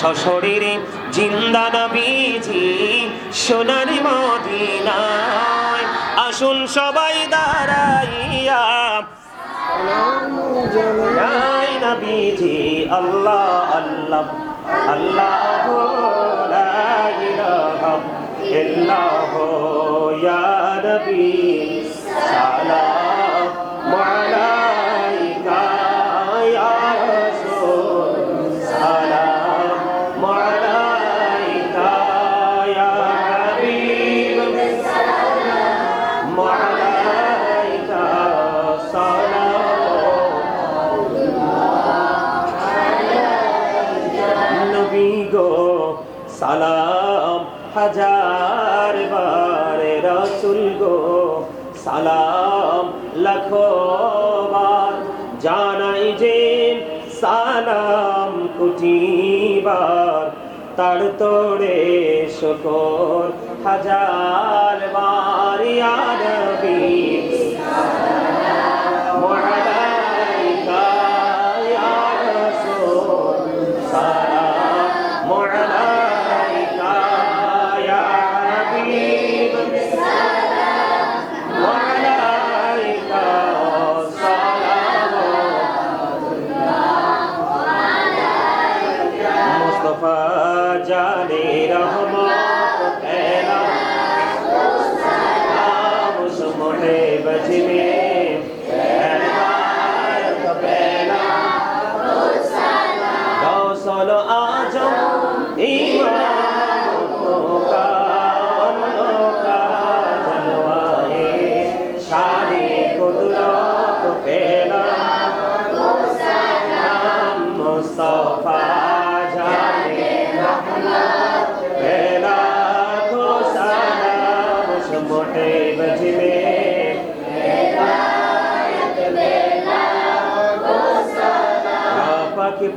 সশরীরে জিন্দা নবীজি সোনার মদিনায় আসুন সবাই দাঁড়াইয়া। জয় নবীজি, আল্লাহ আল্লাহ আল্লাহ ইল্লাহ ইয়া নবী, সালাম সালাম, হাজার বারে রসুল গো, সালাম লাখো বার জানাই যে সালাম কুটিবার তার তোরে শকর হাজার বার জানে রহমান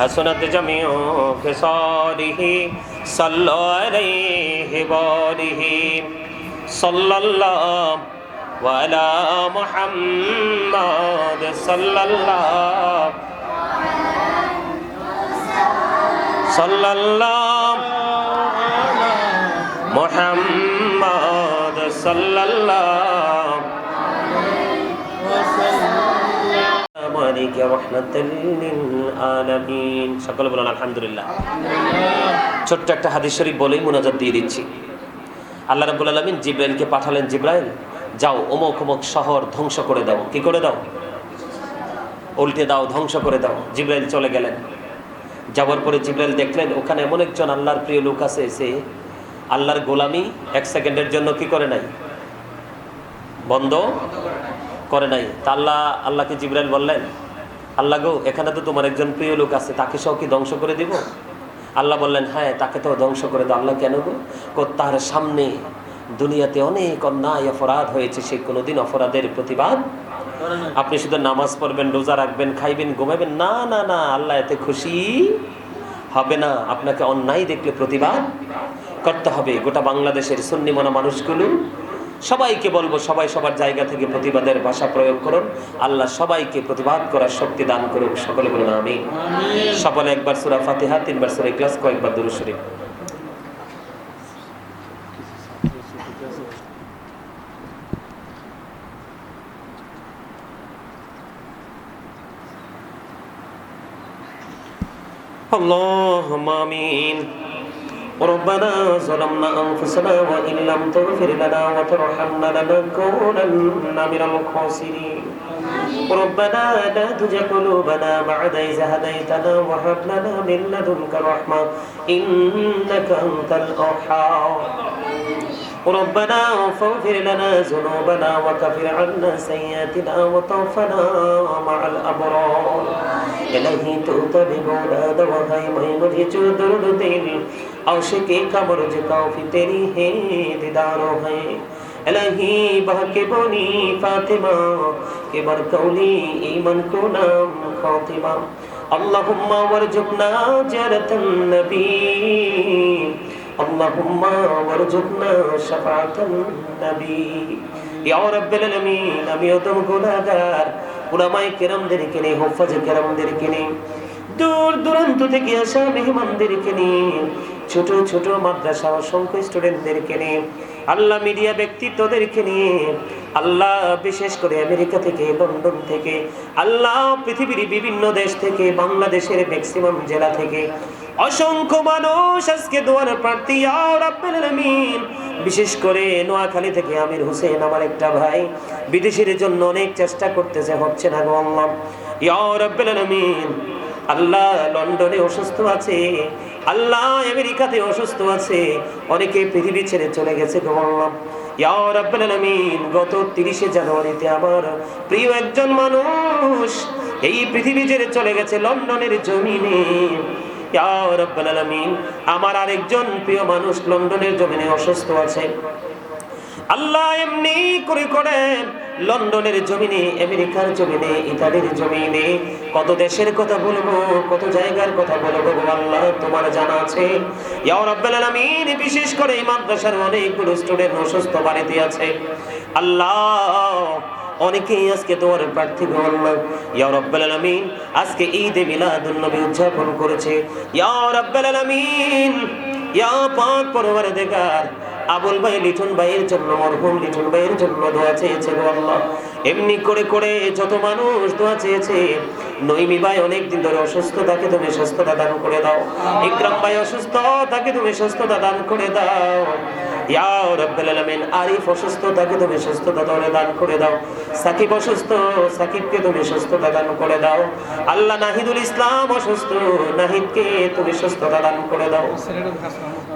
حسنت جميع خصاله صلوا عليه باله صلى الله وعلى محمد صلى الله صلى الله محمد صلى الله সকলে বলুন, আলহামদুলিল্লাহ। ছোট্ট একটা হাদিস শরীফ বলেই মুনাজাত দিয়ে দিচ্ছি। আল্লাহ রাব্বুল আলামিন জিব্রাইলকে পাঠালেন, জিব্রাইল, যাও অমুক অমুক শহর ধ্বংস করে দাও। কি করে দাও? উল্টে দাও, ধ্বংস করে দাও। জিব্রাইল চলে গেলেন। যাওয়ার পরে জিব্রাইল দেখলেন, ওখানে এমন একজন আল্লাহর প্রিয় লোক আছে, সে আল্লাহর গোলামি এক সেকেন্ডের জন্য কি করে নাই? বন্ধ করে নাই। তা আল্লাহ, আল্লাহকে জিব্রাইল বললেন আল্লাহ গো, এখানে তো তোমার একজন প্রিয় লোক আছে, তাকে সব কি ধ্বংস করে দিব? আল্লাহ বললেন হ্যাঁ তাকে তো ধ্বংস করে দাও। আল্লাহ কেন গো? তার সামনে দুনিয়াতে অনেক অন্যায় অপরাধ হয়েছে, সে কোনোদিন অপরাধের প্রতিবাদ আপনি শুধু নামাজ পড়বেন, রোজা রাখবেন, খাইবেন, ঘুমাবেন, না না না, আল্লাহ এতে খুশি হবে না। আপনাকে অন্যায় দেখলে প্রতিবাদ করতে হবে। গোটা বাংলাদেশের সুন্নি মনা মানুষগুলো সবাইকে বলবো সবাই সবার জায়গা থেকে প্রতিবাদের ভাষা প্রয়োগ করুন আল্লাহ সবাইকে প্রতিবাদ করার শক্তি দান করুক সকলে বলুন আমি সকলে একবার সুরা ফাতিহা তিনবার সুরা ক্লাস কয়েকবার দুরু শরীফ اللهم آمين ربنا ظلمنا أنفسنا وإن لم تغفر لنا وترحمنا لنكونن من الخاسرين. ربنا لا تزغ قلوبنا بعد إذ هديتنا وهب لنا من لدنك رحمة إنك أنت الوهاب ربنا فاغفر لنا ذنوبنا وكفر عنا سيئاتنا وتوفنا مع الأبرار. إلهي تؤتى بمولاد وهي مين جو درد دل عاشق कब्र झुकाओ फिर तेरी है दीदार है इलाही बहके बनी फातिमा के बरकौली ईमान को नाम खातिमा اللهم وارزقنا جارة النبي اللهم وارزقنا شفاعة النبي ইয়া রাব্বাল আলামিন আমি অতম গুনাহগার উলামায়ে কেরামদেরকে নিয়ে হুফাজে কেরামদেরকে নিয়ে দূর দূরান্ত থেকে আসা মেহমানদেরকে নিয়ে ছোট ছোট মাদ্রাসা অসংখ্য স্টুডেন্টদেরকে নিয়ে, আল্লাহ মিডিয়া ব্যক্তিত্বদেরকে নিয়ে, আল্লাহ বিশেষ করে আমেরিকা থেকে, লন্ডন থেকে, আল্লাহ পৃথিবীর বিভিন্ন দেশ থেকে, বাংলাদেশের ম্যাক্সিমাম জেলা থেকে, অসংখ্য মানুষ আজকে দোয়ার প্রার্থী বিশেষ করে নোয়াখালী থেকে আমির হোসেন, আমার একটা ভাই, বিদেশের জন্য অনেক চেষ্টা করতেছে, হচ্ছে না গো আল্লাহ। ইয়া রাব্বুল আল্লাহ লন্ডনে অসুস্থ আছে আল্লাহ আমেরিকাতে অসুস্থ আছে, অনেকে পৃথিবী ছেড়ে চলে গেছে গো। আল্লাহ রাব্বুল গত 30 জানুয়ারিতে আমার প্রিয় একজন মানুষ এই পৃথিবী ছেড়ে চলে গেছে লন্ডনের জমিনে। আমার আরেকজন প্রিয় মানুষ লন্ডনের জমিনে অসুস্থ আছে। আল্লাহ এমনি করে করে লন্ডনের জমিনে, আমেরিকার জমিনে, ইতালির জমিনে, কত দেশের কথা বলব, কত জায়গার কথা বলব আল্লাহ, তোমার জানা আছে? বিশেষ করে এই মাদ্রাসার অনেকগুলো স্টুডেন্ট অসুস্থ বাড়িতে আছে। আল্লাহ, অনেকেই আজকে তোমার প্রার্থী গো আল্লাহ। রাব্বুল আলামিন, আজকে ঈদ মিলাদুন নবী উদযাপন করেছে। ইয়া রাব্বুল আলামিন, ইয়া পাক পরওয়ারদিগার আবুল ভাই, লিটন ভাইয়ের জন্য, মরহুম লিটন ভাইয়ের জন্য দোয়া চেয়েছে আল্লাহ। এমনি করে করে যত মানুষ দোয়া চেয়েছে, নইমি ভাই অনেক দিন ধরে অসুস্থ, তাকে তুমি সুস্থতা দান করে দাও। ইকরাম ভাই অসুস্থ, তাকে তুমি সুস্থতা দান করে দাও। আরিফ অসুস্থ, তাকে দান করে দাও। সাকিব সাকিবকে তুমি সুস্থতা দান করে দাও। আল্লাহ নাহিদুল ইসলাম অসুস্থ, নাহিদকে তুমি সুস্থতা দান করে দাও।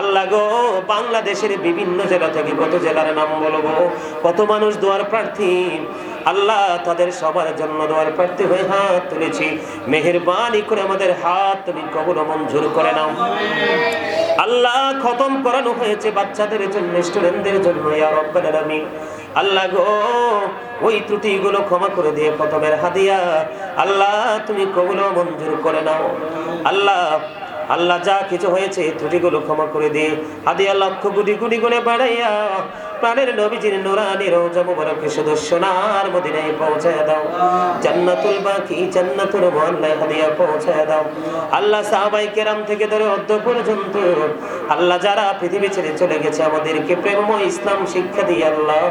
আল্লাহ গো, বাংলাদেশের বিভিন্ন জেলা থেকে কত জেলার নাম বলব কত মানুষ দোয়ার প্রার্থী? আল্লাহ তাদের সবার জন্য দোয়ার প্রার্থী হয়ে হাত তুলেছি। মেহেরবানি করে আমাদের হাত তুমি কবর মঞ্জুর করে নাও। আল্লাহ খতম করানো হয়েছে বাচ্চাদের জন্য স্টুডেন্টদের জন্য আল্লাহ গো, ওই ত্রুটিগুলো ক্ষমা করে দিয়ে খতমের হাদিয়া আল্লাহ তুমি কবুল মঞ্জুর করে নাও। আল্লাহ আল্লাহ যা কিছু হয়েছে ত্রুটিগুলো ক্ষমা করে দিয়ে হাদিয়া লক্ষ কোটি কোটি গুণে বাড়াইয়া প্রাণের নবীজির মদিনায় দাও। জান্নাতুল বাকি জান্নাতুল হাদিয়া পৌঁছায় দাও। আল্লাহ সাহাবাই কেরাম থেকে ধরে অদ্য পর্যন্ত আল্লাহ যারা পৃথিবী ছেড়ে চলে গেছে, আমাদেরকে প্রেমময় ইসলাম শিক্ষা দিয়ে আল্লাহ